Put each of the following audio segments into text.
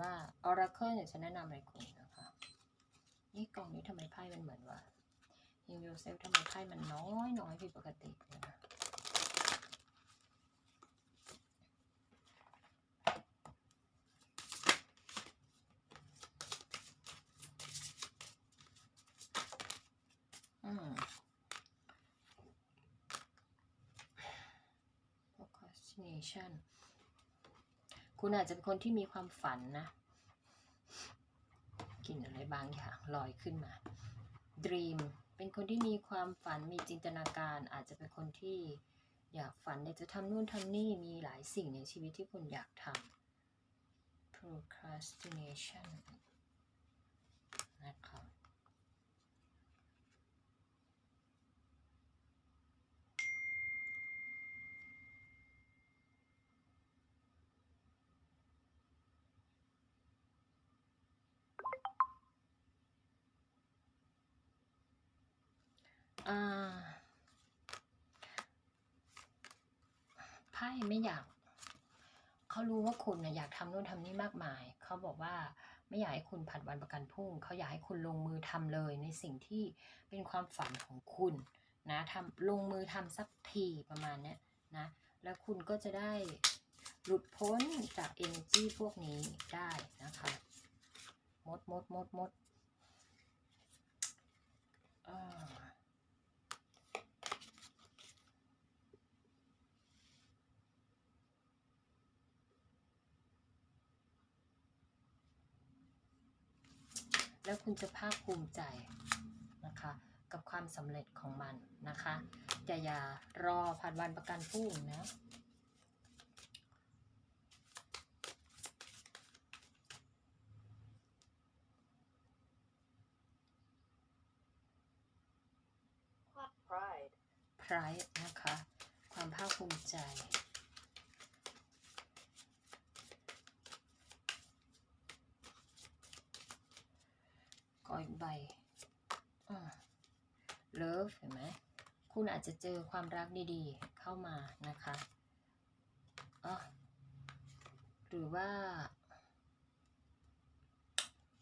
ว่า Oracle เนี่ยจะแนะนำอะไรคุณนะคะ นี่กล่องนี้ทำไมไพ่มันเหมือนว่า In yourself ทำไมไพ่มันน้อยน้อยผิดปกติเลยนะอืม procrastination คุณอาจจะเป็นคนที่มีความฝันนะกลิ่นอะไรบางอย่างลอยขึ้นมา dream เป็นคนที่มีความฝันมีจินตนาการ อาจจะเป็นคนที่อยากฝันอยากจะทำนู่นทำนี่มีหลายสิ่งในชีวิตที่คุณอยากทำ procrastination นะครับ อ่า ไพ่ไม่อยากเขารู้ว่าคุณนะอยากทำนู่นทำนี่มากมาย เขาบอกว่าไม่อยากให้คุณผัดวันประกันพรุ่ง เขาอยากให้คุณลงมือทำเลยในสิ่งที่เป็นความฝันของคุณนะทำลงมือทำสักทีประมาณนี้นะ แล้วคุณก็จะได้หลุดพ้นจาก energy พวกนี้ได้นะคะ มดมดมดมดอ่า แล้วคุณจะภาคภูมิใจนะคะ กับความสำเร็จของมันนะคะอย่าอย่ารอผ่านวันประกันพรุ่งนะ pride, pride นะคะ ความภาคภูมิใจ อีกใบอ่า love เห็นไหมคุณอาจจะเจอความรักดีๆ เข้ามานะคะอะหรือว่า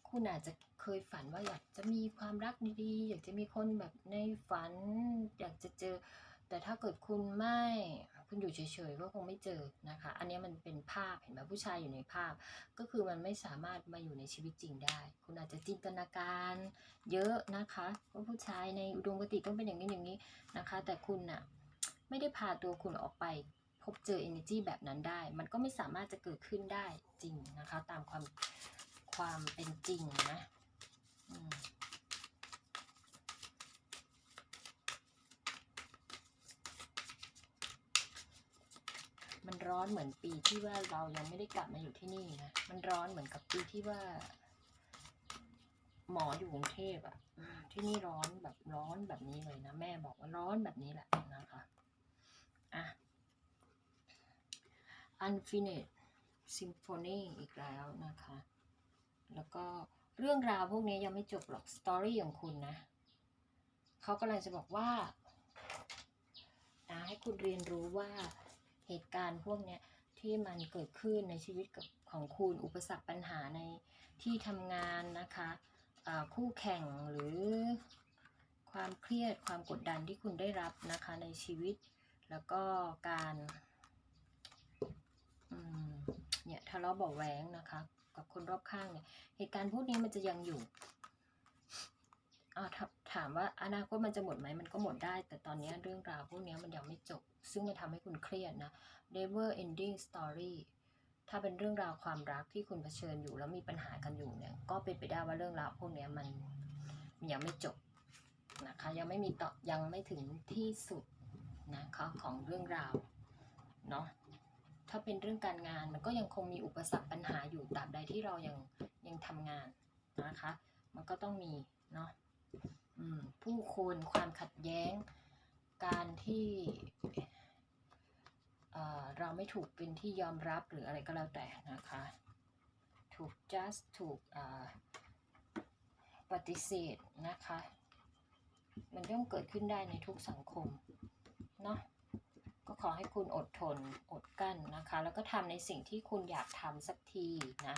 คุณอาจจะเคยฝันว่าอยากจะมีความรักดีๆ อยากจะมีคนแบบในฝัน อยากจะเจอ แต่ถ้าเกิดคุณไม่ คุณอยู่เฉยๆก็คงไม่เจอนะคะ อันนี้มันเป็นภาพเห็นไหมผู้ชายอยู่ในภาพ ก็คือมันไม่สามารถมาอยู่ในชีวิตจริงได้ คุณอาจจะจินตนาการเยอะนะคะว่าผู้ชายในอุดมคติต้องเป็นอย่างนี้อย่างนี้นะคะ แต่คุณน่ะไม่ได้พาตัวคุณออกไปพบเจอ energy แบบนั้นได้ มันก็ไม่สามารถจะเกิดขึ้นได้จริงนะคะ ตามความความเป็นจริงนะ อืม ร้อนเหมือนปีที่ว่าเรายังไม่ได้กลับมาอยู่ที่นี่นะ มันร้อนเหมือนกับปีที่ว่า หมออยู่กรุงเทพอะที่นี่ร้อนแบบร้อนแบบนี้เลยนะแม่บอกว่าร้อนแบบนี้แหละนะคะอะ Unfinished Symphony อีกแล้วนะคะ แล้วก็เรื่องราวพวกนี้ยังไม่จบหรอกสตอรี่ของคุณนะเขากำลังจะบอกว่านะให้คุณเรียนรู้ว่า เหตุการณ์พวกเนี้ยที่มันเกิดขึ้นในชีวิตของคุณอุปสรรคปัญหาในที่ทำงานนะคะคู่แข่งหรือความเครียดความกดดันที่คุณได้รับนะคะในชีวิต แล้วก็การเนี่ยทะเลาะเบาะแว้งนะคะ กับคนรอบข้างเนี่ยเหตุการณ์พวกนี้มันจะยังอยู่อ่า ถามว่าอนาคตมันจะหมดไหมมันก็หมดได้ แต่ตอนนี้เรื่องราวพวกนี้มันยังไม่จบ ซึ่งมันทำให้คุณเครียดนะ never ending story ถ้าเป็นเรื่องราวความรักที่คุณเผชิญอยู่แล้วมีปัญหากันอยู่เนี่ย ก็เป็นไปได้ว่าเรื่องราวพวกนี้มันยังไม่จบนะคะ ยังไม่มีต่อยังไม่ถึงที่สุดนะคะของเรื่องราวเนาะถ้าเป็นเรื่องการงานมันก็ยังคงมีอุปสรรคปัญหาอยู่ตราบใดที่เรายังยังทำงานนะคะ มันก็ต้องมีเนาะ ผู้คนความขัดแย้ง การที่เราไม่ถูกเป็นที่ยอมรับหรืออะไรก็แล้วแต่นะคะ ถูก just ถูกปฏิเสธนะคะ มันย่อมเกิดขึ้นได้ในทุกสังคมเนาะก็ขอให้คุณอดทนอดกั้นนะคะ แล้วก็ทำในสิ่งที่คุณอยากทำสักทีนะ